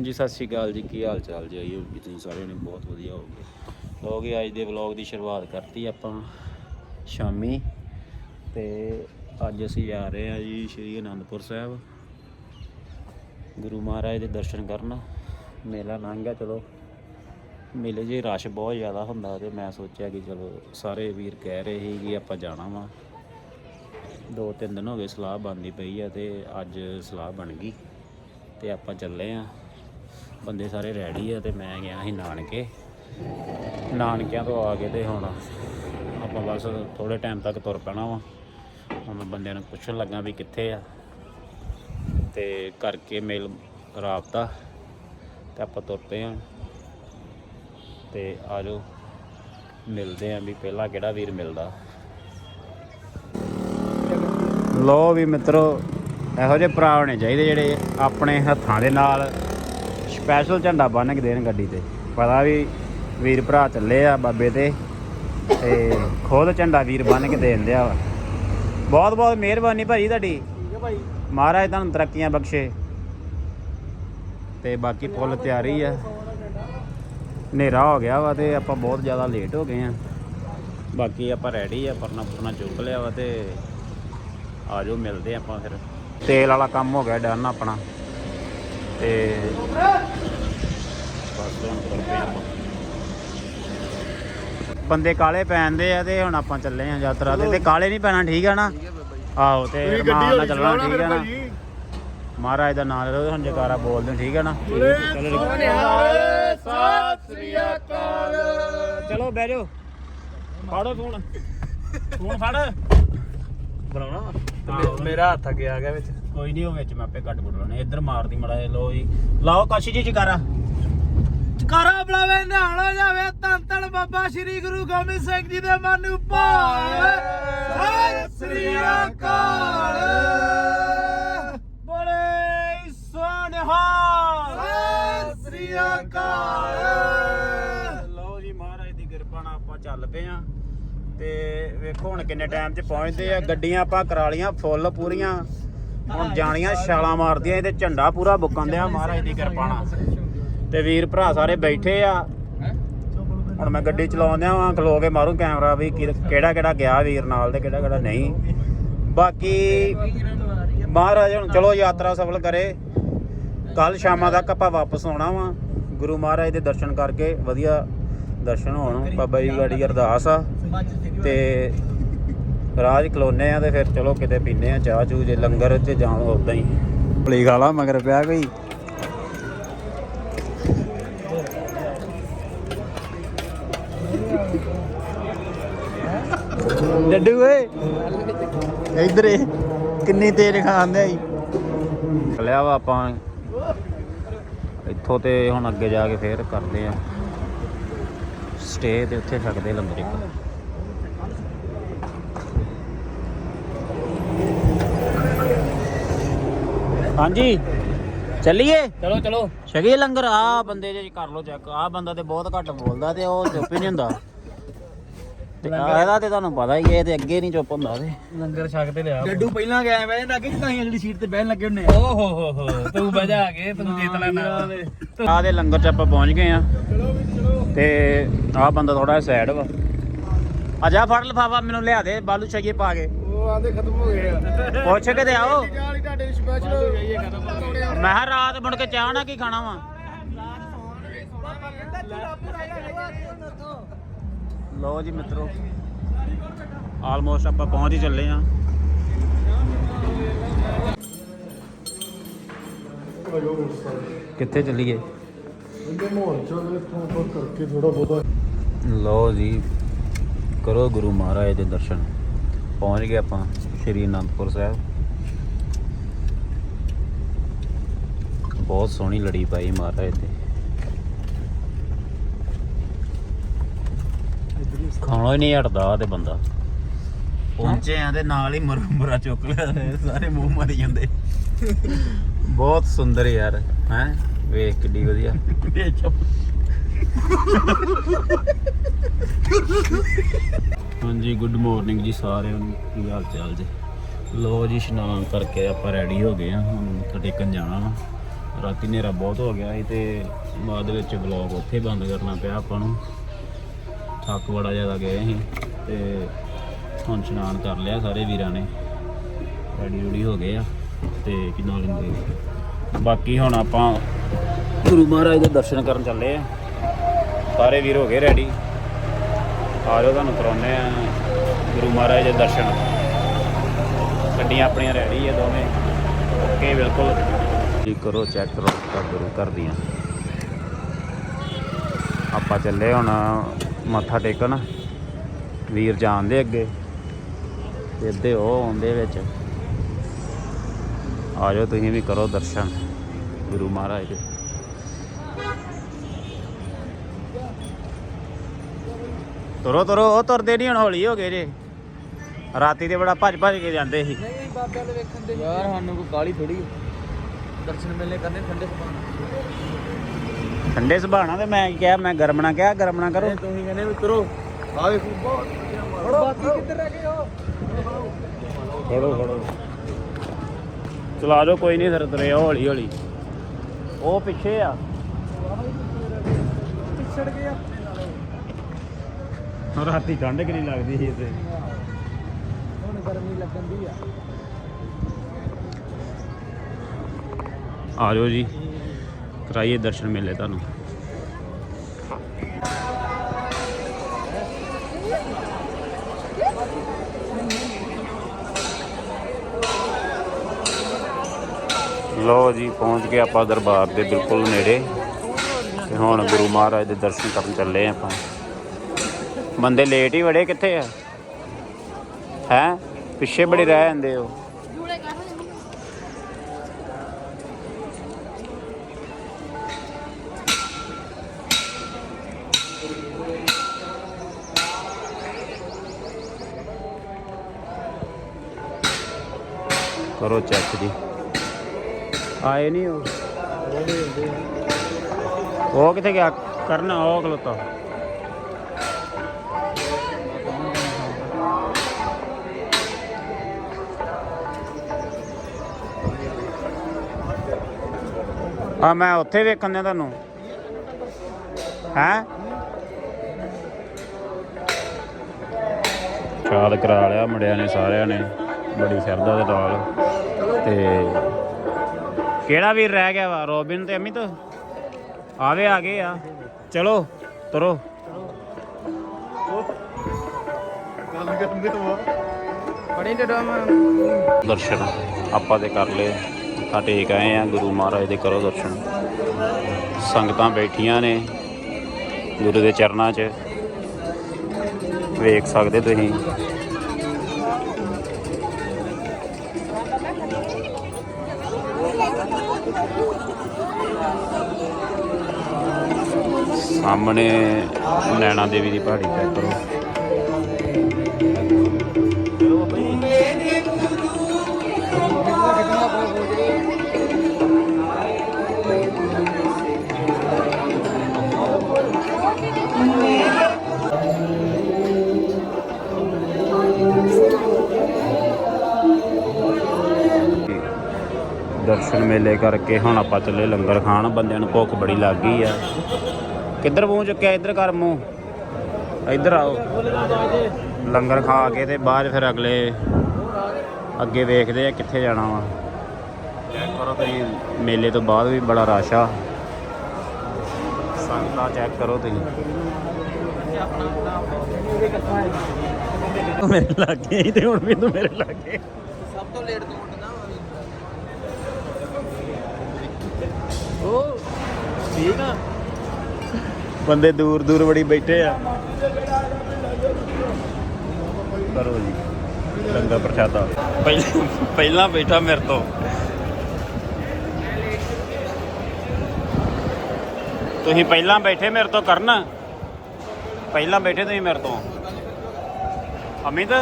ਹਾਂਜੀ, ਸਤਿ ਸ਼੍ਰੀ ਅਕਾਲ ਜੀ। ਕੀ ਹਾਲ ਚਾਲ ਜੀ? ਆਈਓ ਵੀ ਤੁਸੀਂ ਸਾਰਿਆਂ ਨੇ ਬਹੁਤ ਵਧੀਆ ਹੋਗੇ ਲੋ ਜੀ, ਅੱਜ ਦੇ ਵਲੌਗ ਦੀ ਸ਼ੁਰੂਆਤ ਕਰਤੀ ਆਪਾਂ ਸ਼ਾਮੀ। ਤੇ ਅੱਜ ਅਸੀਂ ਜਾ ਰਹੇ ਹਾਂ ਜੀ ਸ਼੍ਰੀ ਅਨੰਦਪੁਰ ਸਾਹਿਬ। ਗੁਰੂ ਮਹਾਰਾਜ ਦੇ ਦਰਸ਼ਨ ਕਰਨ। ਮੇਲਾ ਲੰਘ ਚਲੋ। ਮੇਲੇ 'ਚ ਰਸ਼ ਬਹੁਤ ਜ਼ਿਆਦਾ ਹੁੰਦਾ ਤੇ ਮੈਂ ਸੋਚਿਆ ਕਿ ਚਲੋ ਸਾਰੇ ਵੀਰ ਕਹਿ ਰਹੇ ਸੀ ਕਿ ਆਪਾਂ ਜਾਣਾ ਵਾ। ਦੋ ਤਿੰਨ ਦਿਨ ਹੋ ਗਏ ਸਲਾਹ ਬਣਦੀ ਪਈ ਆ ਤੇ ਅੱਜ ਸਲਾਹ ਬਣ ਗਈ। ਤੇ ਆਪਾਂ ਚੱਲੇ ਆ ਬੰਦੇ ਸਾਰੇ ਰੈਡੀ ਆ ਤੇ ਮੈਂ ਗਿਆ ਸੀ ਨਾਨਕੇ। ਨਾਨਕਿਆਂ ਤੋਂ ਆ ਕੇ ਤੇ ਹੁਣ ਆਪਾਂ ਬਸ ਥੋੜੇ ਟਾਈਮ ਤੱਕ ਤੁਰ ਪੈਣਾ ਵਾ। ਹੁਣ ਬੰਦਿਆਂ ਨੂੰ ਪੁੱਛਣ ਲੱਗਾ ਵੀ ਕਿੱਥੇ ਆ। ਤੇ ਕਰਕੇ ਮੇਲ ਰਾਬਤਾ ਤੇ ਆਪਾਂ ਤੁਰ ਪਏ ਆ। ਤੇ ਆਜੋ, ਮਿਲਦੇ ਆ ਵੀ ਪਹਿਲਾਂ ਕਿਹੜਾ ਵੀਰ ਮਿਲਦਾ। ਲੋ ਵੀ ਮਿੱਤਰੋ, ਇਹੋ ਜਿਹੇ ਭਰਾ ਹੋਣੇ ਚਾਹੀਦੇ ਜਿਹੜੇ ਆਪਣੇ ਹੱਥਾਂ ਦੇ ਨਾਲ ਸਪੈਸ਼ਲ ਝੰਡਾ ਬੰਨ੍ਹ ਕੇ ਦੇਣ ਗੱਡੀ ਤੇ। ਪਤਾ ਵੀ ਵੀਰ ਭਰਾ ਚੱਲੇ ਆ ਬਾਬੇ ਤੇ ਤੇ ਖੁਦ ਝੰਡਾ ਵੀਰ ਬੰਨ੍ਹ ਕੇ ਦੇਣ ਦਿਆ ਵਾ। ਬਹੁਤ ਬਹੁਤ ਮਿਹਰਬਾਨੀ ਭਾਜੀ ਤੁਹਾਡੀ। ਠੀਕ ਹੈ ਭਾਈ। ਮਹਾਰਾਜ ਤੁਹਾਨੂੰ ਤਰੱਕੀਆਂ ਬਖਸ਼ੇ। ਤੇ ਬਾਕੀ ਫੁੱਲ ਤਿਆਰੀ ਆ। ਹਨੇਰਾ ਹੋ ਗਿਆ ਵਾ ਤੇ ਆਪਾਂ ਬਹੁਤ ਜ਼ਿਆਦਾ ਲੇਟ ਹੋ ਗਏ ਆ। ਬਾਕੀ ਆਪਾਂ ਰੈਡੀ ਆ ਪਰਨਾ ਪੁਰਨਾ ਚੁੱਕ ਲਿਆ ਵਾ ਤੇ ਆਜੋ ਮਿਲਦੇ ਆਪਾਂ ਫਿਰ। ਤੇਲ ਵਾਲਾ ਕੰਮ ਹੋ ਗਿਆ ਡਨ ਆਪਣਾ। ਤੇ ਬੰਦੇ ਕਾਲੇ ਪੈਂਦੇ ਆ ਤੇ ਹੁਣ ਆਪਾਂ ਚੱਲੇ ਆ ਯਾਤਰਾ ਤੇ। ਤੇ ਕਾਲੇ ਨਹੀਂ ਪੈਣਾ ਠੀਕ ਆ ਨਾ? ਆਹੋ ਤੇ ਰਮਾਨ ਨਾਲ ਚੱਲਣਾ ਠੀਕ ਆ ਨਾ? ਮਹਾਰਾਜ ਦਾ ਨਾਮ ਲਓ ਹੁਣ ਜਕਾਰਾ ਬੋਲਦੇ ਠੀਕ ਹੈ ਨਾ? ਸੋਨਿਹਾਲ ਸਤਿ ਸ੍ਰੀ ਅਕਾਲ। ਚਲੋ ਬਹਿ ਜਾਓ। ਫੜੋ ਫੋਨ। ਫੋਨ ਫੜ। ਬਣਾਉਣਾ ਮੇਰਾ ਹੱਥ ਅੱਗੇ ਆ ਗਿਆ ਵਿੱਚ। ਕੋਈ ਨਹੀਂ ਉਹ ਵਿੱਚ ਮੈਂ ਆਪੇ ਕੱਟ ਕੁੱਟ ਲਾਉਣੇ ਇੱਧਰ ਮਾਰਦੀ ਮੜਾ ਲੋ ਜੀ। ਲਾਓ ਕਾਸ਼ੀ ਜੀ ਜਕਾਰਾ। ਜਕਾਰਾ ਬਲਾਵੇ ਨਿਹਾਲ ਜਾਵੇ ਧੰਨ ਧੰਨ ਬਾਬਾ ਸ੍ਰੀ ਗੁਰੂ ਗੋਬਿੰਦ ਸਿੰਘ ਜੀ ਦੇ ਮਨ ਉਪਾਏ ਸਤਿ ਸ੍ਰੀ ਅਕਾਲ। ਬੋਲੇ ਸੋਨਿਹਾਲ ਸਤਿ ਸ੍ਰੀ ਅਕਾਲ। ਲਓ ਜੀ ਮਹਾਰਾਜ ਦੀ ਕਿਰਪਾ ਨਾਲ ਆਪਾਂ ਚੱਲ ਪਏ ਆ ਤੇ ਵੇਖੋ ਹੁਣ ਕਿੰਨੇ ਟਾਈਮ 'ਚ ਪਹੁੰਚਦੇ ਆ। ਗੱਡੀਆਂ ਆਪਾਂ ਕਰਾ ਲੀਆਂ ਫੁੱਲ ਪੂਰੀਆਂ। ਹੁਣ ਜਾਣੀਆਂ ਛਾਲਾਂ ਮਾਰਦੀਆਂ, ਇਹਦੇ ਝੰਡਾ ਪੂਰਾ ਬੁੱਕਣ ਦਿਆ, ਮਹਾਰਾਜ ਦੀ ਕਿਰਪਾ ਨਾਲ। ਤੇ ਵੀਰ ਭਰਾ ਸਾਰੇ ਬੈਠੇ ਆ। ਹੁਣ ਮੈਂ ਗੱਡੀ ਚਲਾਉਂਦਿਆਂ ਵਾਂ, ਖਲੋ ਕੇ ਮਾਰੂ ਕੈਮਰਾ ਵੀ ਕਿਹੜਾ ਕਿਹੜਾ ਗਿਆ ਵੀਰ ਨਾਲ ਤੇ ਕਿਹੜਾ ਕਿਹੜਾ ਨਹੀਂ। ਬਾਕੀ ਮਹਾਰਾਜ ਹੁਣ ਚਲੋ ਯਾਤਰਾ ਸਫਲ ਕਰੇ। ਕੱਲ ਸ਼ਾਮਾਂ ਤੱਕ ਆਪਾਂ ਵਾਪਸ ਆਉਣਾ ਵਾ। ਗੁਰੂ ਮਹਾਰਾਜ ਦੇ ਦਰਸ਼ਨ ਕਰਕੇ ਵਧੀਆ ਦਰਸ਼ਨ ਹੋਣ। ਬਾਬਾ ਜੀ ਗਾੜੀ ਅਰਦਾਸ ਆ। ਤੇ ਰਾਜ ਖਲੋਨੇ ਆ ਤੇ ਫਿਰ ਚਲੋ ਕਿਤੇ ਪੀਨੇ ਆ ਚਾਹ ਚੂ ਜੇ ਲੰਗਰ ਚ ਜਾਣ ਉਦਾਂ ਹੀ। ਪਲੀ ਖਾਲਾ ਮਗਰ ਪਿਆ ਕੋਈ? ਡੱਡੂ ਓਏ। ਇਧਰ ਕਿੰਨੀ ਤੇਜ਼ ਖਾਂਦੇ ਆਈ ਲਿਆ ਵਾ ਆਪਾਂ। ਇੱਥੋਂ ਤੇ ਹੁਣ ਅੱਗੇ ਜਾ ਕੇ ਫੇਰ ਕਰਦੇ ਆ। ਸਟੇ ਤੇ ਉੱਥੇ ਛਕਦੇ ਲੰਗਰ ਇੱਕ। ਹਾਂਜੀ। ਚੱਲੀਏ? ਚਲੋ ਚਲੋ। ਛਕੀਏ ਲੰਗਰ ਆ ਬੰਦੇ ਜੇ ਕਰ ਲੋ ਚੈੱਕ ਆ ਬੰਦਾ ਤੇ ਬਹੁਤ ਘੱਟ ਬੋਲਦਾ ਤੇ ਉਹ ਚੁੱਪ ਹੀ ਨਹੀਂ ਹੁੰਦਾ। ਤੇ ਆਹ ਇਹਦਾ ਤੇ ਤੁਹਾਨੂੰ ਪਤਾ ਹੀ ਹੈ ਇਹ ਤੇ ਅੱਗੇ ਨਹੀਂ ਚੁੱਪ ਹੁੰਦਾ ਤੇ ਲੰਗਰ ਛਕ ਤੇ ਲਿਆ। ਗੱਡੂ ਪਹਿਲਾਂ ਗਿਆ ਮੈਂ ਨਾ ਕਿ ਤਾਂ ਜਿਹੜੀ ਸੀਟ ਤੇ ਬਹਿਣ ਲੱਗੇ ਹੁੰਨੇ ਓ ਹੋ ਹੋ ਹੋ ਤੂੰ ਬਜਾ ਕੇ ਤੂੰ ਜਿੱਤ ਲੈਣਾ। ਆ ਦੇ ਲੰਗਰ ਚ ਆਪਾਂ ਪਹੁੰਚ ਗਏ ਆ। ਤੇ ਆ ਬੰਦਾ ਥੋੜਾ ਸਾਈਡ ਵਾ। ਆ ਜਾ ਫੜ ਲਫਾਫਾ ਮੈਨੂੰ ਲਿਆ ਦੇ ਬਾਲੂ ਛਈਏ ਪਾ ਕੇ। ਉਹ ਆਂਦੇ ਖਤਮ ਹੋ ਗਏ ਆ। ਪੁੱਛ ਕੇ ਤੇ ਆਓ। ਮੈਂ ਕਿਹਾ ਰਾਤ ਮੁੜ ਕੇ ਚਾਹ ਨਾ ਕੀ ਖਾਣਾ ਵਾ? ਲਓ ਜੀ ਮਿੱਤਰੋ ਆਲਮੋਸਟ ਆਪਾਂ ਪਹੁੰਚ ਹੀ ਚੱਲੇ ਆ ਕਿੱਥੇ ਚੱਲੀਏ? ਇਹਦੇ ਲਓ ਜੀ, ਕਰੋ ਗੁਰੂ ਮਹਾਰਾਜ ਦੇ ਦਰਸ਼ਨ। ਪਹੁੰਚ ਗਏ ਆਪਾਂ ਸ਼੍ਰੀ ਅਨੰਦਪੁਰ ਸਾਹਿਬ। ਬਹੁਤ ਸੋਹਣੀ ਲੜੀ ਪਾਈ ਮਹਾਰਾਜ ਤੇ। ਖਾਣਾ ਹੀ ਨਹੀਂ ਹਟਦਾ ਤੇ ਬੰਦਾ। ਪਹੁੰਚੇ ਆ ਤੇ ਨਾਲ ਹੀ ਮਰ ਮਰਾ ਚੁੱਕ ਲਿਆ ਸਾਰੇ ਮੂੰਹ ਮਾਰੀ ਜਾਂਦੇ। ਬਹੁਤ ਸੁੰਦਰ ਯਾਰ ਹੈ? ਵੇਖ ਕਿੱਡੀ ਵਧੀਆ। ਹਾਂਜੀ ਗੁੱਡ ਮਾਰਨਿੰਗ ਜੀ ਸਾਰਿਆਂ ਨੂੰ। ਕੀ ਹਾਲ ਚਾਲ ਜੀ? ਲੋ ਜੀ ਇਸ਼ਨਾਨ ਕਰਕੇ ਆਪਾਂ ਰੈਡੀ ਹੋ ਗਏ ਆ। ਹੁਣ ਮੱਥਾ ਟੇਕਣ ਜਾਣਾ। ਵਾ ਰਾਤੀ ਹਨੇਰਾ ਬਹੁਤ ਹੋ ਗਿਆ ਸੀ ਤੇ ਬਾਅਦ ਵਿੱਚ ਵਲੌਗ ਉੱਥੇ ਬੰਦ ਕਰਨਾ ਪਿਆ ਆਪਾਂ ਨੂੰ। ਥੱਕ ਬੜਾ ਜ਼ਿਆਦਾ ਗਏ ਸੀ ਤੇ ਹੁਣ ਇਸ਼ਨਾਨ ਕਰ ਲਿਆ ਸਾਰੇ ਵੀਰਾਂ ਨੇ। ਰੈਡੀ ਰੂੜੀ ਹੋ ਗਏ ਆ ਤੇ ਕਿੰਨਾ ਲੈਂਦੇ ਬਾਕੀ ਹੁਣ ਆਪਾਂ ਗੁਰੂ ਮਹਾਰਾਜ ਦੇ ਦਰਸ਼ਨ ਕਰਨ ਚੱਲੇ ਆ। ਸਾਰੇ ਵੀਰ ਹੋ ਗਏ ਰੈਡੀ ਆ ਜਾਓ ਤੁਹਾਨੂੰ ਕਰਾਉਨੇ ਆ ਗੁਰੂ ਮਹਾਰਾਜ ਦੇ ਦਰਸ਼ਨ। ਗੱਡੀਆਂ ਆਪਣੀਆਂ ਰੈਡੀ ਆ ਦੋਵੇਂ। ਓਕੇ, ਬਿਲਕੁਲ। ਜੀ ਕਰੋ ਚੈੱਕ ਕਰੋ ਤਾਂ ਗੁਰੂ ਘਰ ਦੀਆਂ। ਆਪਾਂ ਚੱਲੇ ਹੁਣ ਮੱਥਾ ਟੇਕਣ। ਵੀਰ ਜਾਣਦੇ ਅੱਗੇ। ਤੇ ਅੱਧੇ ਉਹ ਆਉਂਦੇ ਵਿੱਚ। ਆ ਜਾਓ ਤੁਸੀਂ ਵੀ ਕਰੋ ਦਰਸ਼ਨ ਗੁਰੂ ਮਹਾਰਾਜ ਦੇ। ਤੁਰੋ ਤੁਰੋ ਉਹ ਤੁਰਦੇ ਨਹੀਂ ਹੁਣ ਹੌਲੀ ਹੋ ਗਏ ਜੇ। ਰਾਤੀ ਤੇ ਬੜਾ ਭੱਜ ਭੱਜ ਕੇ ਜਾਂਦੇ ਸੀ। ਨਹੀਂ ਬਾਬਿਆਂ ਦੇ ਵੇਖਣ ਦੇ ਯਾਰ ਸਾਨੂੰ ਕੋਈ ਕਾਲੀ ਥੋੜੀ ਦਰਸ਼ਨ ਮੇਲੇ ਕਰਨੇ ਠੰਡੇ ਸਮਾਨ ਠੰਡੇ ਸੁਭਾਣਾ ਤੇ ਮੈਂ ਕਿਹਾ ਮੈਂ ਗਰਮ ਨਾ ਕਿਹਾ ਗਰਮ ਨਾ ਕਰੋ। ਤੁਸੀਂ ਕਹਿੰਦੇ ਵੀ ਤੁਰੋ। ਆ ਵੇਖੋ ਬਹੁਤ ਬਾਕੀ ਕਿੱਧਰ ਰਹਿ ਗਏ ਹੋ ਫੜੋ ਫੜੋ। ਚਲਾ ਜਾਓ ਕੋਈ ਨਹੀਂ ਫਿਰ ਤੁਰੇ ਹੌਲੀ ਹੌਲੀ। ਉਹ ਪਿੱਛੇ ਆ। ਪਿਛੜ ਗਏ ਆ। ਰਾਤੀ ਠੰਡ ਕਿੰਨੀ ਲੱਗਦੀ ਸੀ ਇੱਥੇ। ਹੁਣ ਗਰਮੀ ਲੱਗਣ ਦੀ ਆ। ਆ ਜਾਓ ਜੀ। ਕਰਾਈਏ ਦਰਸ਼ਨ ਮੇਲੇ ਤੁਹਾਨੂੰ। ਲੋ ਜੀ, ਪਹੁੰਚ ਗਏ ਆਪਾਂ ਦਰਬਾਰ ਦੇ ਬਿਲਕੁਲ ਨੇੜੇ। ਤੇ ਹੁਣ ਗੁਰੂ ਮਹਾਰਾਜ ਦੇ ਦਰਸ਼ਨ ਕਰਨ ਚੱਲੇ ਆਪਾਂ। ਬੰਦੇ ਲੇਟ ਹੀ ਬੜੇ ਕਿੱਥੇ ਆ? ਹੈ? ਪਿੱਛੇ ਬੜੇ ਰਹਿ ਜਾਂਦੇ ਹੋ। ਕਰੋ ਚੈੱਕ ਜੀ। ਆਏ ਨਹੀਂ ਉਹ। ਉਹ ਕਿੱਥੇ ਗਿਆ? ਕਰਨ, ਉਹ ਖਲੋਤਾ। ਆ, ਮੈਂ ਉੱਥੇ ਵੇਖਣ ਦਿਆਂ ਤੁਹਾਨੂੰ। ਹੈ? ਸ਼ਾਦ ਕਰਾ ਲਿਆ ਮੁੰਡਿਆਂ ਨੇ ਸਾਰਿਆਂ ਨੇ ਬੜੀ ਸ਼ਰਧਾ ਦੇ ਨਾਲ। ਤੇ ਕਿਹੜਾ ਵੀਰ ਰਹਿ ਗਿਆ ਵਾ? ਰੋਬਿਨ ਤੇ ਅਮਿਤ ਆਵੇ ਆ ਗਏ ਆ। ਚਲੋ ਤੁਰੋ। ਦਰਸ਼ਨ ਆਪਾਂ ਤੇ ਕਰ ਲਏ। ਮੱਥਾ ਟੇਕ ਆਏ ਆ ਗੁਰੂ ਮਹਾਰਾਜ ਦੇ ਕਰੋ ਦਰਸ਼ਨ। ਸੰਗਤਾਂ ਬੈਠੀਆਂ ਨੇ ਗੁਰੂ ਦੇ ਚਰਨਾਂ 'ਚ। ਵੇਖ ਸਕਦੇ ਤੁਸੀਂ। ਸਾਹਮਣੇ ਨੈਣਾ ਦੇਵੀ ਦੀ ਪਹਾੜੀ ਚੈੱਕ ਕਰੋ। ਦਰਸ਼ਨ ਮੇਲੇ ਕਰਕੇ ਹੁਣ ਆਪਾਂ ਚੱਲੇ ਲੰਗਰ ਖਾਣ, ਬੰਦਿਆਂ ਨੂੰ ਭੁੱਖ ਬੜੀ ਲੱਗ ਗਈ ਆ। ਕਿੱਧਰ ਪਹੁੰਚ ਚੁੱਕਿਆ, ਇੱਧਰ ਕਰ ਮੂੰਹ? ਇੱਧਰ ਆਓ। ਲੰਗਰ ਖਾ ਕੇ ਤੇ ਬਾਅਦ ਫਿਰ ਅਗਲੇ ਅੱਗੇ ਵੇਖਦੇ ਆ ਕਿੱਥੇ ਜਾਣਾ ਵਾ। ਚੈੱਕ ਕਰੋ ਤੁਸੀਂ, ਮੇਲੇ ਤੋਂ ਬਾਅਦ ਵੀ ਬੜਾ ਰਸ਼ ਆ। ਸੰਗਤਾਂ ਚੈੱਕ ਕਰੋ ਤੁਸੀਂ। ਮੇਰੇ ਲੱਗੇ ਤੇ ਹੁਣ ਵੀ ਤੂੰ ਮੇਰੇ ਲੱਗੇ। ਸਭ ਤੋਂ ਲੇਟ ਤੋਂ ਉਹ ਠੀਕ ਆ ਬੰਦੇ ਦੂਰ ਦੂਰ ਬੜੀ ਬੈਠੇ ਆ। ਕਰੋ ਜੀ ਲੰਗਰ ਪ੍ਰਸ਼ਾਦਾ ਪਹਿਲਾਂ ਪਹਿਲਾਂ ਬੈਠਾ ਮੇਰੇ ਤੋਂ। ਤੁਸੀਂ ਪਹਿਲਾਂ ਬੈਠੇ ਮੇਰੇ ਤੋਂ ਕਰਨ। ਪਹਿਲਾਂ ਬੈਠੇ ਤੁਸੀਂ ਮੇਰੇ ਤੋਂ। ਅਮਿਤ?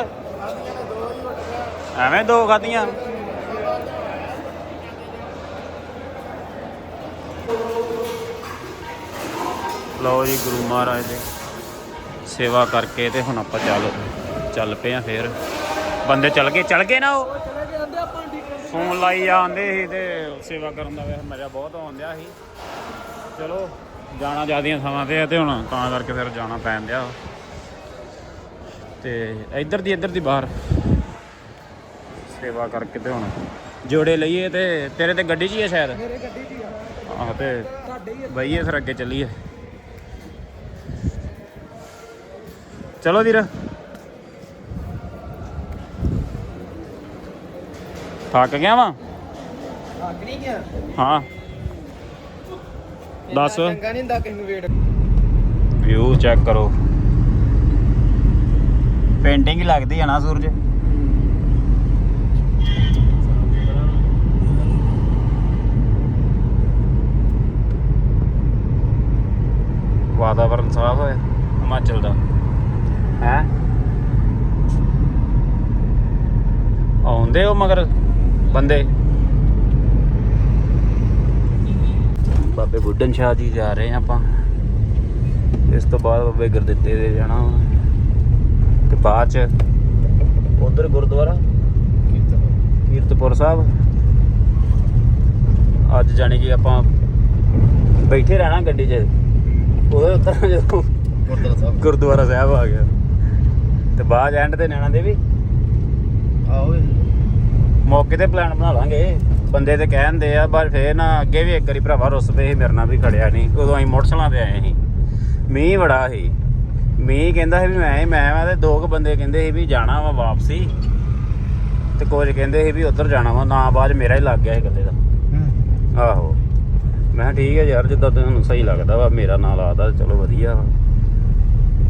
ਐਵੇਂ ਦੋ ਖਾਦੀਆਂ ਲਓ ਜੀ ਗੁਰੂ ਮਹਾਰਾਜ ਦੇ ਸੇਵਾ ਕਰਕੇ ਤੇ ਹੁਣ ਆਪਾਂ ਚੱਲ ਚੱਲ ਪਏ ਆ ਫੇਰ। ਬੰਦੇ ਚੱਲ ਗਏ ਚੱਲ ਗਏ ਨਾ ਉਹ? ਫੋਨ ਲਾਈ ਜਾਂਦੇ ਸੀ ਤੇ ਸੇਵਾ ਕਰਨ ਦਾ ਵੇਖ ਮਜ਼ਾ ਬਹੁਤ ਆਉਂਦਿਆ ਸੀ। ਚਲੋ ਜਾਣਾ ਜਿਆਦੀਆਂ ਥਾਵਾਂ ਤੇ ਆ ਤੇ ਹੁਣ ਤਾਂ ਕਰਕੇ ਫਿਰ ਜਾਣਾ ਪੈਣ ਦਿਆ ਤੇ ਇੱਧਰ ਦੀ ਇੱਧਰ ਦੀ ਬਾਹਰ। ਸੇਵਾ ਕਰਕੇ ਤੇ ਹੁਣ ਜੋੜੇ ਲਈਏ ਤੇ ਤੇਰੇ ਤੇ ਗੱਡੀ 'ਚ ਹੀ ਹੈ ਸ਼ਾਇਦ? ਮੇਰੇ ਗੱਡੀ 'ਚ ਹੀ ਆ। ਆਹ ਤੇ ਤੁਹਾਡੇ ਹੀ ਆ। ਬਈਏ ਫਿਰ ਅੱਗੇ ਚੱਲੀਏ। ਚਲੋ ਵੀਰ। ਥੱਕ ਗਿਆ ਵਾ? ਥੱਕ ਨਹੀਂ ਗਿਆ? ਹਾਂ। ਦੱਸ। ਚੰਗਾ ਨਹੀਂ ਹੁੰਦਾ ਕਿਸੇ ਨੂੰ ਵੇਟ ਵਿਊ ਚੈੱਕ ਕਰੋ। ਪੇਂਟਿੰਗ ਹੀ ਲੱਗਦੀ ਆ ਨਾ ਸੂਰਜ। ਵਾਤਾਵਰਨ ਸਾਫ਼ ਹੋਇਆ ਹਿਮਾਚਲ ਦਾ ਹੈ ਆਉਂਦੇ ਹੋ ਮਗਰ ਬੰਦੇ? ਬਾਬੇ ਬੁੱਢਨ ਸ਼ਾਹ ਜੀ ਜਾ ਰਹੇ ਆਪਾਂ। ਇਸ ਤੋਂ ਬਾਅਦ ਬਾਬੇ ਗੁਰਦਿੱਤੇ ਦੇ ਜਾਣਾ। ਤੇ ਬਾਅਦ ਚ ਉਧਰ ਗੁਰਦੁਆਰਾ? ਕੀਰਤਪੁਰ ਸਾਹਿਬ। ਅੱਜ ਜਾਣੀ ਕਿ ਆਪਾਂ ਬੈਠੇ ਰਹਿਣਾ ਗੱਡੀ 'ਚ। ਉਹਦੇ ਉੱਤਰ ਜਦੋਂ ਗੁਰਦੁਆਰਾ ਸਾਹਿਬ। ਗੁਰਦੁਆਰਾ ਸਾਹਿਬ ਆ ਗਿਆ। ਤੇ ਬਾਅਦ ਐਂਡ ਤੇ ਨੈਣਾ ਦੇਵੀ? ਆਓ ਮੌਕੇ ਤੇ ਪਲਾਨ ਬਣਾ ਲਾਂਗੇ। ਬੰਦੇ ਤੇ ਕਹਿੰਦੇ ਆ ਪਰ ਫੇਰ ਨਾ ਅੱਗੇ ਵੀ ਇੱਕ ਵਾਰੀ ਭਰਾਵਾ ਰੁੱਸ ਪਏ ਸੀ ਮੇਰੇ ਨਾਲ ਵੀ ਖੜਿਆ ਨਹੀਂ ਉਦੋਂ ਅਸੀਂ ਮੋਟਰਸਾਈਕਲਾਂ ਤੇ ਆਏ ਸੀ। ਮੀਂਹ ਬੜਾ ਸੀ। ਮੀਂਹ ਕਹਿੰਦਾ ਸੀ ਵੀ ਮੈਂ ਮੈਂ ਮੈਂ ਤੇ ਦੋ ਕੁ ਬੰਦੇ ਕਹਿੰਦੇ ਸੀ ਵੀ ਜਾਣਾ ਵਾ ਵਾਪਸੀ। ਤੇ ਕੁਝ ਕਹਿੰਦੇ ਸੀ ਵੀ ਉੱਧਰ ਜਾਣਾ ਵਾ ਨਾ ਬਾਅਦ ਮੇਰਾ ਹੀ ਲੱਗ ਗਿਆ ਸੀ ਇਕੱਲੇ ਦਾ। ਆਹੋ। ਮੈਂ ਕਿਹਾ ਠੀਕ ਹੈ ਯਾਰ ਜਿੱਦਾਂ ਤੁਹਾਨੂੰ ਸਹੀ ਲੱਗਦਾ ਵਾ ਮੇਰਾ ਨਾਂ ਲਾਦਾ ਚਲੋ ਵਧੀਆ ਵਾ।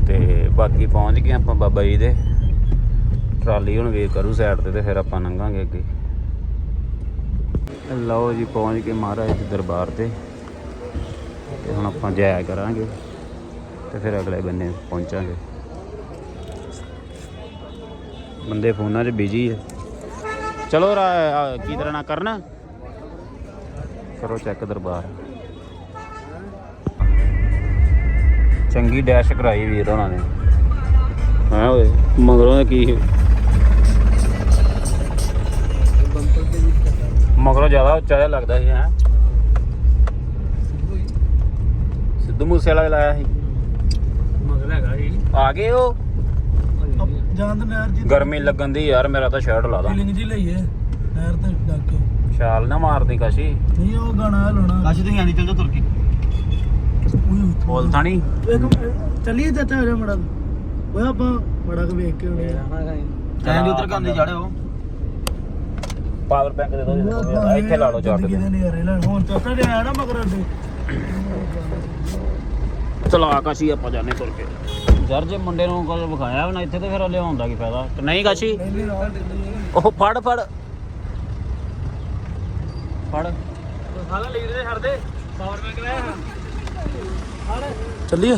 ਤੇ ਬਾਕੀ ਪਹੁੰਚ ਗਏ ਆਪਾਂ ਬਾਬਾ ਜੀ ਦੇ। ਟਰਾਲੀ ਹੁਣ ਵੇਖ ਕਰੂ ਸਾਈਡ ਤੇ ਤੇ ਫਿਰ ਆਪਾਂ ਲੰਘਾਂਗੇ ਅੱਗੇ। ਲਓ ਜੀ, ਪਹੁੰਚ ਕੇ ਮਹਾਰਾਜ ਦੇ ਦਰਬਾਰ ਤੇ। ਤੇ ਹੁਣ ਆਪਾਂ ਜਾਇਆ ਕਰਾਂਗੇ ਤੇ ਫਿਰ ਅਗਲੇ ਬੰਨੇ ਪਹੁੰਚਾਂਗੇ। ਬੰਦੇ ਫੋਨਾਂ 'ਚ ਬਿਜ਼ੀ ਹੈ ਚਲੋ ਰਾ- ਕੀ ਤਰ੍ਹਾਂ ਨਾ ਕਰਨਾ? ਕਰੋ ਚੈੱਕ ਦਰਬਾਰ। ਚੰਗੀ ਡੈਸ਼ ਕਰਾਈ ਵੀਰ ਉਹਨਾਂ ਨੇ। ਹਾਂ ਓਏ, ਮਗਰੋਂ ਕੀ ਮਗਰੋਂ ਜ਼ਿਆਦਾ ਉੱਚਾ ਜਿਹਾ ਲੱਗਦਾ ਸੀ ਹੈ। ਸਿੱਧੂ ਮੂਸੇ ਵਾਲਾ ਲਾਇਆ ਸੀ। ਮਗਰ ਹੈਗਾ ਜੀ ਆ ਗਏ ਉਹ? ਜਾਂਦ ਨਹਿਰ ਜੀ। ਗਰਮੀ ਲੱਗਣ ਦੀ ਯਾਰ ਮੇਰਾ ਤਾਂ ਸ਼ਰਟ ਲਾ ਦਾਂ। ਫੀਲਿੰਗ ਜੀ ਲਈਏ ਨਹਿਰ ਤੇ ਡੱਕ ਕੇ। ਛਾਲ ਨਾ ਮਾਰਦੀ ਕਸ਼ੀ। ਨਹੀਂ ਉਹ ਗਾਣਾ ਲਾਉਣਾ ਕਾਸ਼ ਤੁਸੀਂ ਆਂਦੀ ਚੱਲ ਜਾ ਤੁਰ ਕੇ। ਬੋਲ ਤਾਂ ਨਹੀਂ। ਇੱਕ ਮਿੰਟ, ਚੱਲੀਏ ਹੋ ਜਾ ਮੜਾ। ਓਏ ਆਪਾਂ ਮੜਾ ਕੇ ਵੇਖ ਕੇ ਆਉਣੇ ਆ। ਐਂ ਦੀ ਉਤਰ ਕੇ ਆਂਦੀ ਚੜਿਓ ਪਾਵਰ ਬੈਂਕ ਦੇ ਦੋ ਜੀ ਤੁਹਾਨੂੰ ਇੱਥੇ ਲਾ ਲਓ ਚੱਕ ਜ਼ਿੰਦਗੀ ਕੇ ਦੇ ਨਜ਼ਾਰੇ ਲੈਣ ਹੁਣ ਚਾਚਾ ਨੇ ਆਇਆ ਨਾ ਮਗਰ ਅੱਡੇ। ਚਲਾ ਕਾਸ਼ੀ ਆਪਾਂ ਜਾਣੇ ਤੁਰ ਕੇ। ਯਾਰ ਜੇ ਮੁੰਡੇ ਨੂੰ ਕੁਝ ਵਿਖਾਇਆ ਵੀ ਨਾ ਇੱਥੇ ਤੇ ਫਿਰ ਲਿਆਉਣ ਦਾ ਕੀ ਫਾਇਦਾ? ਤੇ ਨਹੀਂ ਕਾਸ਼ੀ? ਨਾਲ ਉਹ ਫੜ ਫੜ। ਫੜ। ਸਾਲਾ ਲੀਡ ਦੇ ਛੱਡ ਦੇ ਪਾਵਰ ਬੈਂਕ ਲੈ ਚੱਲੀਏ।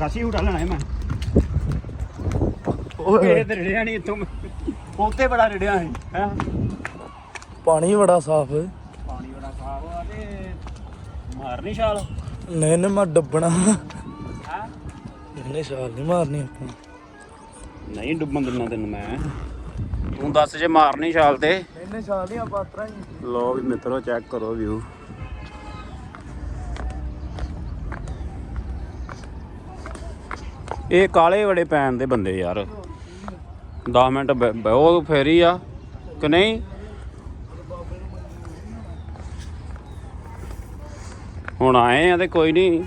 ਕਾਸ਼ੀ ਉਠਾ ਲੈਣਾ ਹੈ ਮੈਂ। ਓਏ ਤੇ ਰੜਿਆ ਨਹੀਂ ਇੱਥੋਂ ਉੱਤੇ ਬੜਾ ਰੜਿਆ ਹੈ ਹੈ। ਪਾਣੀ ਬੜਾ ਸਾਫ਼ ਹੈ ਪਾਣੀ ਬੜਾ ਸਾਫ਼ ਆ ਤੇ ਮਾਰਨੀ ਛਾਲ? ਨਹੀਂ ਨਹੀਂ ਮੈਂ ਡੱਬਣਾ। ਹੈ? ਇਹਨੇ ਛਾਲ ਨਹੀਂ ਮਾਰਨੀ ਆਪਾਂ। ਨਹੀਂ ਡੁੱਬਣ ਦਿੰਦਾ ਤੈਨੂੰ ਮੈਂ। ਤੂੰ ਦੱਸ ਜੇ ਮਾਰਨੀ ਛਾਲ ਤੇ। ਇਹਨੇ ਛਾਲ ਨਹੀਂ ਆਪਾਂ ਅਤਰਾ ਹੀ। ਲੋ ਵੀ ਮਿੱਤਰੋ ਚੈੱਕ ਕਰੋ ਵਿਊ ਇਹ ਕਾਲੇ ਬੜੇ ਪੈਣ ਦੇ ਬੰਦੇ ਯਾਰ। 10 ਮਿੰਟ ਬ- ਬ- ਉਹ ਫੇਰੀ ਆ ਕਿ ਨਹੀਂ? ਹੁਣ ਆਏ ਆ ਤੇ ਕੋਈ ਨਹੀਂ।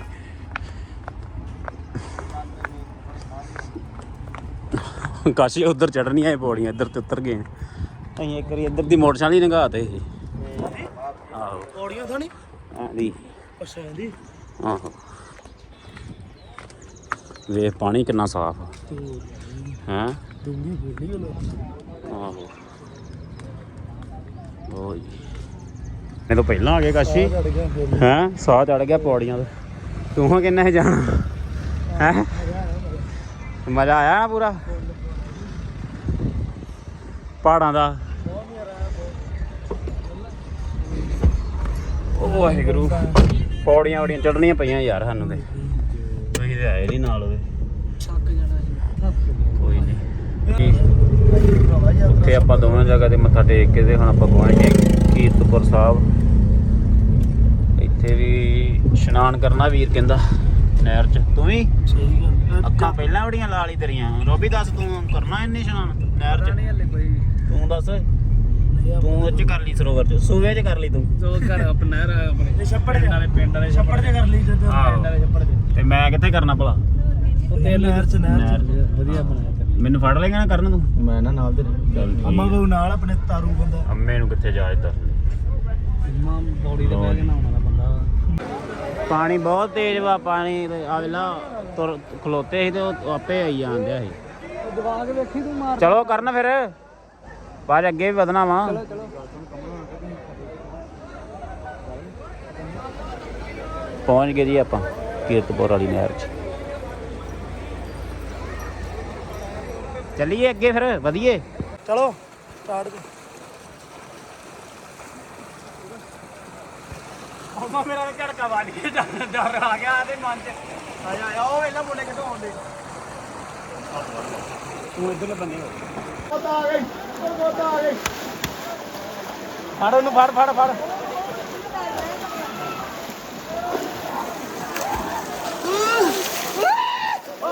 ਕਾਸ਼ੀ ਉਧਰ ਚੜਨੀ ਆਏ ਪੌੜੀਆਂ ਇੱਧਰ ਤੇ ਉਤਰ ਗਏ। ਅਸੀਂ ਇੱਕ ਵਾਰੀ ਇੱਧਰ ਦੀ ਮੋਟਰਸਾਈਕਲ ਹੀ ਨੰਗਾਤੇ ਸੀ। ਆਹੋ। ਪੌੜੀਆਂ ਤਾਂ ਨਹੀਂ ਆਂਦੀ ਅੱਛਾ ਇਹਦੀ ਆਹੋ। ਵੇਖ ਪਾਣੀ ਕਿੰਨਾ ਸਾਫ਼ ਤੂੰ ਹੈ? ਡੂੰਗੀ ਆਹੋ। ਓਏ ਤੋਂ ਪਹਿਲਾਂ ਆ ਗਏ ਕਾਸ਼ੀ। ਹੈ? ਸਾਹ ਚੜ ਗਿਆ ਪੌੜੀਆਂ ਤੇ। ਤੂੰ ਹਾਂ ਕਿੰਨਾ ਹੈ ਜਾਣਾ? ਹੈ? ਮਜ਼ਾ ਆਇਆ ਨਾ ਪੂਰਾ? ਪਹਾੜਾਂ ਦਾ। ਉਹ ਵਾਹਿਗੁਰੂ। ਪੌੜੀਆਂ ਵੜੀਆਂ ਚੜਨੀਆਂ ਪਈਆਂ ਯਾਰ ਸਾਨੂੰ ਤੇ। ਤੁਸੀਂ ਤੇ ਆਏ ਨਹੀਂ ਨਾਲ ਉਹਦੇ। ਛੱਕ ਜਾਣਾ ਜੀ। ਕੋਈ ਨਹੀਂ ਉੱਥੇ ਆਪਾਂ ਦੋਵਾਂ ਜਗ੍ਹਾ ਤੇ ਮੱਥਾ ਟੇਕ ਕੇ ਤੇ ਹੁਣ ਆਪਾਂ ਪਹੁੰਚ ਗਏ ਕੀਰਤਪੁਰ ਸਾਹਿਬ। ਇੱਥੇ ਵੀ ਇਸ਼ਨਾਨ ਕਰਨਾ ਵੀਰ ਕਹਿੰਦਾ ਨਹਿਰ 'ਚ। ਤੂੰ ਵੀ? ਅੱਖਾਂ ਪਹਿਲਾਂ ਬੜੀਆਂ ਲਾਲੀ ਤੇਰੀਆਂ ਰੋਬੀ ਦੱਸ ਤੂੰ ਕਰਨਾ ਇੰਨੇ ਇਸ਼ਨਾਨ ਨਹਿਰ 'ਚ? ਤੂੰ ਦੱਸ। ਤੂੰ ਉਹ 'ਚ ਕਰ ਲਈ ਸਰੋਵਰ 'ਚ। ਸੂਵੇ 'ਚ ਕਰ ਲਈ ਤੂੰ। ਜੋ ਘਰ ਆਪਣਾ ਨਹਿਰ ਆਪਣੇ ਛੱਪੜ ਦੇ ਨਾਲੇ ਪਿੰਡ ਵਾਲੇ ਛੱਪੜ ਦੇ ਕਰ ਲਈ ਜਦੋਂ। ਪਿੰਡ ਵਾਲੇ ਛੱਪੜ ਦੇ ਤੇ ਮੈਂ ਕਿੱਥੇ ਕਰਨਾ ਭਲਾ? ਉੱਤੇ ਨਹਿਰ ਚ ਨਹਿਰ ਚ। ਵਧੀਆ ਬਣਾਇਆ ਮੈਨੂੰ ਫੜ ਲੇਗਾ ਨਾ ਕਰਨ ਤੂੰ? ਮੈਂ ਨਾ ਨਾਲ ਦੇ ਚੱਲ ਅੰਮਾ ਬਾਬੂ ਨਾਲ ਆਪਣੇ ਤਾਰੂ ਬੰਦਾ। ਅੰਮੇ ਨੂੰ ਕਿੱਥੇ ਜਾ ਇੱਧਰ? ਅੰਮਾ ਬੌੜੀ ਤੇ ਬਹਿ ਕੇ ਨਹਾਉਣ ਵਾਲਾ ਬੰਦਾ ਵਾ। ਪਾਣੀ ਬਹੁਤ ਤੇਜ਼ ਵਾ ਪਾਣੀ ਵੇਲਾ ਤੁਰ ਖਲੋਤੇ ਸੀ ਤੇ ਉਹ ਆਪੇ ਆਈ ਜਾਂਦਿਆ ਸੀ। ਦਵਾ ਕੇ ਵੇਖੀ ਤੂੰ ਮਾਰ ਚਲੋ ਕਰਨ ਫਿਰ। ਬਾਅਦ ਅੱਗੇ ਵੀ ਵਧਣਾ ਵਾ। ਚਲੋ। ਪਹੁੰਚ ਗਏ ਜੀ ਆਪਾਂ ਕੀਰਤਪੁਰ ਵਾਲੀ ਨਹਿਰ 'ਚ। ਚੱਲੀਏ ਅੱਗੇ ਫਿਰ ਵਧੀਏ। ਚਲੋ ਸਟਾਰਟ ਕਰ ਅੰਮਾ ਮੇਰਾ ਝੜਕਾ ਵੱਜ ਗਿਆ ਡਰ ਆ ਗਿਆ ਤੇ ਮਨ 'ਚ। ਆਇਆ ਆਇਆ ਉਹ ਵੇਲਾ ਮੁੰਡੇ ਕਿੱਥੋਂ ਆਉਂਦੇ? ਤੂੰ ਇੱਧਰਲੇ ਬੰਨੇ ਹੋ। ਪਤਾ ਆ ਗਈ ਪਤਾ ਆ ਗਈ ਫੜ ਉਹਨੂੰ ਫੜ ਫੜ ਫੜ।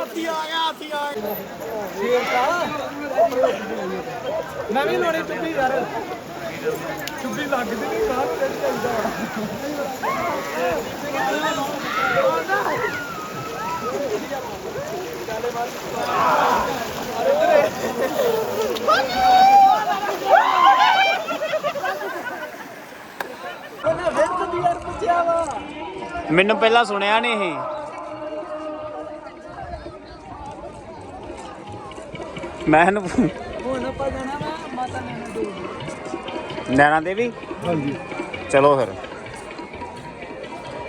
ਹਾਥੀ ਆ ਗਿਆ ਹਾਥੀ ਆ ਗਿਆ ਸ਼ੇਰ ਕਾ ਨਵੀਂ ਲੋੜੀ ਚੁੱਪੀ ਯਾਰ। ਚੁੱਪੀ ਲੱਗਦੀ ਨਹੀਂ ਬਾਹਰ ਤੇ ਚੱਲਦਾ ਉਹਨੇ ਫਿਰ ਕਦੀ ਯਾਰ ਪੁੱਛਿਆ ਵਾ ਮੈਨੂੰ ਪਹਿਲਾਂ ਸੁਣਿਆ ਨਹੀਂ ਇਹ ਮੈਂ ਇਹਨੂੰ ਹੁਣ ਆਪਾਂ ਜਾਣਾ ਵਾ ਮਾਤਾ ਨੈਣਾ ਦੇਵੀ ਨੈਣਾ ਦੇਵੀ? ਹਾਂਜੀ। ਚਲੋ ਫਿਰ।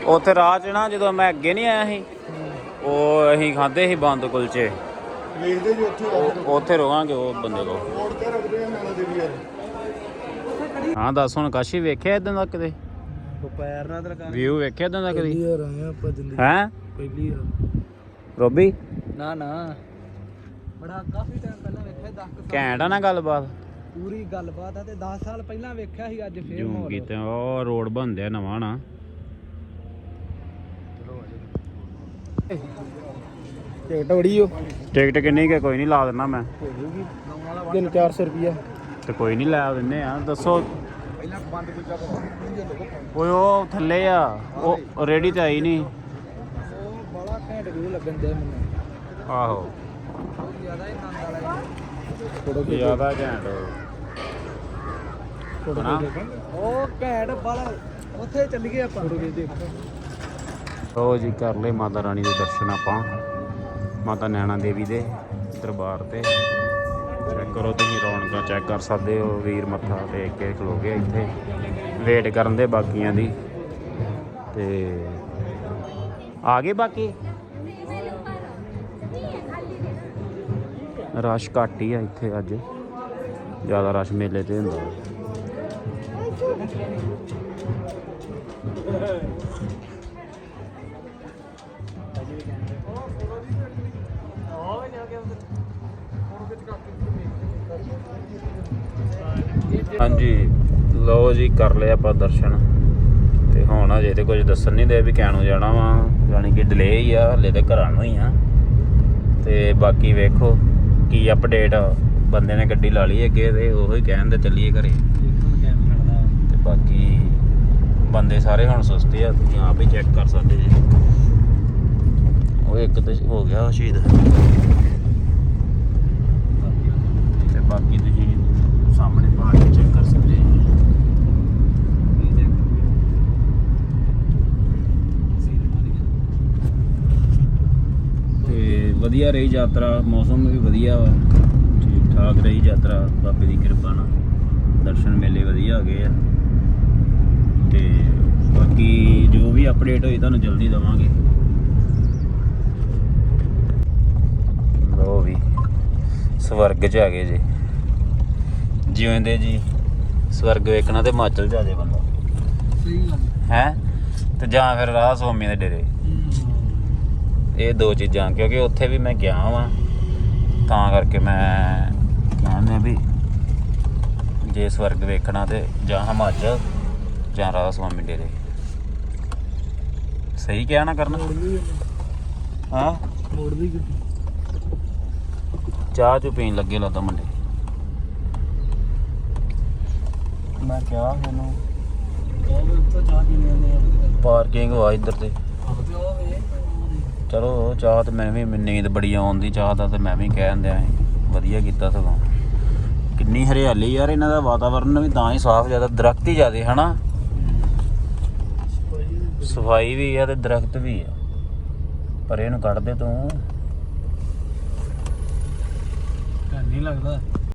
ਉੱਥੇ ਰਾਹ 'ਚ ਨਾ ਜਦੋਂ ਮੈਂ ਅੱਗੇ ਨਹੀਂ ਆਇਆ ਸੀ ਉਹ ਅਸੀਂ ਖਾਦੇ ਸੀ ਬੰਦ ਕੁਲਚੇ। ਵੇਖਦੇ ਜੀ ਉੱਥੇ ਉਹ- ਉੱਥੇ ਰੋਵਾਂਗੇ ਉਹ ਬੰਦੇ ਕੋਲ। ਮੋੜ ਤੇ ਰੱਖਦੇ ਆ ਨਾਲਾ ਦੇਵੀ ਯਾਰ ਹਾਂ ਦੱਸ ਹੁਣ ਕਾਸ਼ੀ ਵੇਖਿਆ ਇਦਾਂ ਦਾ ਕਿਤੇ ਦੁਪਹਿਰ ਨਾਲ ਤਰਕਾ ਵਿਊ ਵੇਖਿਆ ਇਦਾਂ ਦਾ ਪਹਿਲੀ ਕਦੀ ਵਾਰ ਆਏ ਆਪਾਂ ਜ਼ਿੰਦਗੀ ਹੈ? ਪਹਿਲੀ ਵਾਰ ਰੋਬੀ? ਨਾ ਨਾ। ਬੜਾ ਕਾਫੀ ਟਾਈਮ ਪਹਿਲਾਂ ਵੇਖਿਆ 10 ਸਾਲ ਘੈਂਟ ਆ ਨਾ ਗੱਲਬਾਤ। ਪੂਰੀ ਗੱਲਬਾਤ ਆ ਤੇ 10 ਸਾਲ ਪਹਿਲਾਂ ਵੇਖਿਆ ਸੀ ਅੱਜ ਫੇਰ ਜੂਮ ਮਾਹੌਲ। ਕੀਤੇ ਉਹ ਰੋਡ ਬਣਦਿਆ ਨਵਾਂ ਨਾ। ਟਿਕਟ ਬੜੀ ਹੋ ਟਿਕਟ ਕਿੰਨੀ ਕਿ ਕੋਈ ਨਹੀਂ ਲਾ ਦਿੰਦਾ ਮੈਂ। ਦਿਨ 400 ਰੁਪਿਆ ਤੇ ਕੋਈ ਨਹੀਂ ਲੈ ਦਿੰਨੇ ਆ ਦੱਸੋ। ਪਹਿਲਾਂ ਬੰਦ ਦੂਜਾ ਓਏ ਉਹ ਥੱਲੇ ਆ ਉਹ ਰੇਡੀ ਤੇ ਆਈ ਨਹੀਂ। ਉਹ ਬੜਾ ਘੈਂਟ ਵੀਊ ਲੱਗਣ ਦੇ ਮੈਨੂੰ। ਆਹੋ। ਫੋਟੋ ਜ਼ਿਆਦਾ ਘੈਂਟ? ਉਹ। ਘੈਂਟ ਬੜਾ ਉੱਥੇ ਚੱਲ ਗਏ ਆਪਾਂ। ਫੋਟੋ ਲੋ ਜੀ ਕਰ ਲਏ ਮਾਤਾ ਰਾਣੀ ਦੇ ਦਰਸ਼ਨ ਆਪਾਂ। ਮਾਤਾ ਨੈਣਾ ਦੇਵੀ ਦੇ ਦਰਬਾਰ ਤੇ। ਚੈੱਕ ਕਰੋ ਤੁਸੀਂ ਰੌਣਕਾਂ ਚੈੱਕ ਕਰ ਸਕਦੇ ਹੋ। ਵੀਰ ਮੱਥਾ ਟੇਕ ਕੇ ਖਲੋ ਗਿਆ ਇੱਥੇ। ਵੇਟ ਕਰਨ ਦੇ ਬਾਕੀਆਂ ਦੀ। ਤੇ ਆ ਗਏ ਬਾਕੀ? ਰਸ਼ ਘੱਟ ਹੀ ਆ ਇੱਥੇ ਅੱਜ। ਜ਼ਿਆਦਾ ਰਸ਼ ਮੇਲੇ ਤੇ ਹੁੰਦਾ। ਹਾਂਜੀ, ਲਓ ਜੀ, ਕਰ ਲਿਆ ਆਪਾਂ ਦਰਸ਼ਨ। ਤੇ ਹੁਣ ਅਜੇ ਤੇ ਕੁਝ ਦੱਸਣ ਨਹੀਂ ਦੇ ਵੀ ਕਹਿਣੋਂ ਜਾਣਾ ਵਾ। ਯਾਨੀ ਕਿ ਡਿਲੇ ਹੀ ਆ, ਹਲੇ ਤੇ ਘਰਾਂ ਨੂੰ ਹੀ ਆ। ਤੇ ਬਾਕੀ ਵੇਖੋ। ਕੀ ਅਪਡੇਟ ਬੰਦੇ ਨੇ ਗੱਡੀ ਲਾ ਲਈ ਅੱਗੇ ਤੇ ਉਹੋ ਹੀ ਕਹਿਣ ਦੇ ਚੱਲੀਏ ਘਰੇ। ਤੇ ਬਾਕੀ ਬੰਦੇ ਸਾਰੇ ਹੁਣ ਸੁਸਤੇ ਆ ਤੁਸੀਂ ਆਪ ਹੀ ਚੈੱਕ ਕਰ ਸਕਦੇ ਜੀ। ਉਹ ਇੱਕ ਤੇ ਹੋ ਗਿਆ ਸ਼ਹੀਦ। ਤੇ ਬਾਕੀ ਤੁਸੀਂ ਸਾਹਮਣੇ ਪਹਾੜ ਤੇ ਚੈੱਕ ਕਰ ਸਕਦੇ ਜੀ ਤੇ ਵਧੀਆ ਰਹੀ ਯਾਤਰਾ ਮੌਸਮ ਵੀ ਵਧੀਆ ਵਾ। ਠੀਕ ਠਾਕ ਰਹੀ ਯਾਤਰਾ ਬਾਬੇ ਦੀ ਕਿਰਪਾ ਨਾਲ। ਦਰਸ਼ਨ ਮੇਲੇ ਵਧੀਆ ਆ ਗਏ ਆ। ਤੇ ਬਾਕੀ ਜੋ ਵੀ ਅਪਡੇਟ ਹੋਈ ਤੁਹਾਨੂੰ ਜਲਦੀ ਦਵਾਂਗੇ। ਲੋ ਵੀ ਸਵਰਗ 'ਚ ਆ ਗਏ ਜੀ। ਜਿਵੇਂ ਦੇ ਜੀ ਸਵਰਗ ਵੇਖਣਾ ਤੇ ਹਿਮਾਚਲ ਜਾ ਜੇ ਬੰਦਾ। ਸਹੀ ਗੱਲ ਹੈ? ਤੇ ਜਾਂ ਫਿਰ ਰਾਹ ਸੋਮੀ ਦੇ ਡੇਰੇ। ਇਹ ਦੋ ਚੀਜ਼ਾਂ ਕਿਉਂਕਿ ਉੱਥੇ ਵੀ ਮੈਂ ਗਿਆ ਵਾਂ। ਤਾਂ ਕਰਕੇ ਮੈਂ ਕਹਿੰਦੇ ਵੀ ਜੇ ਸਵਰਗ ਵੇਖਣਾ ਤੇ ਜਾਂ ਹਿਮਾਚਲ ਜਾਂ ਰਾਧਾ ਸੁਆਮੀ ਡੇਰੇ। ਸਹੀ ਕਿਹਾ ਨਾ ਕਰਨਾ? ਹਾਂ? ਮੋੜ ਦੀ ਗੱਡੀ ਚਾਹ ਚੁ ਪੀਣ ਲੱਗੇ ਲੱਗਦਾ ਮੁੰਡੇ। ਮੈਂ ਕਿਹਾ ਇਹਨੂੰ ਪਾਰਕਿੰਗ ਵਾ ਇੱਧਰ ਤੇ। ਤੇ ਉਹ ਵੇ ਚਲੋ ਚਾਹ ਤੇ ਮੈਂ ਵੀ ਨੀਂਦ ਬੜੀ ਆਉਂਦੀ, ਚਾਹ ਦਾ ਤੇ ਮੈਂ ਵੀ ਕਹਿਣ ਦਿਆਂ ਵਧੀਆ ਕੀਤਾ ਸਗੋਂ। ਕਿੰਨੀ ਹਰਿਆਲੀ ਯਾਰ ਇਹਨਾਂ ਦਾ ਵਾਤਾਵਰਨ ਵੀ ਤਾਂ ਹੀ ਸਾਫ਼ ਜ਼ਿਆਦਾ, ਦਰਖਤ ਹੀ ਜ਼ਿਆਦੇ, ਹਨਾ? ਸਫ਼ਾਈ ਵੀ ਆ ਤੇ ਦਰਖਤ ਵੀ ਆ। ਪਰ ਇਹਨੂੰ ਕੱਢ ਦੇ ਤੂੰ। ਨਹੀਂ ਲੱਗਦਾ।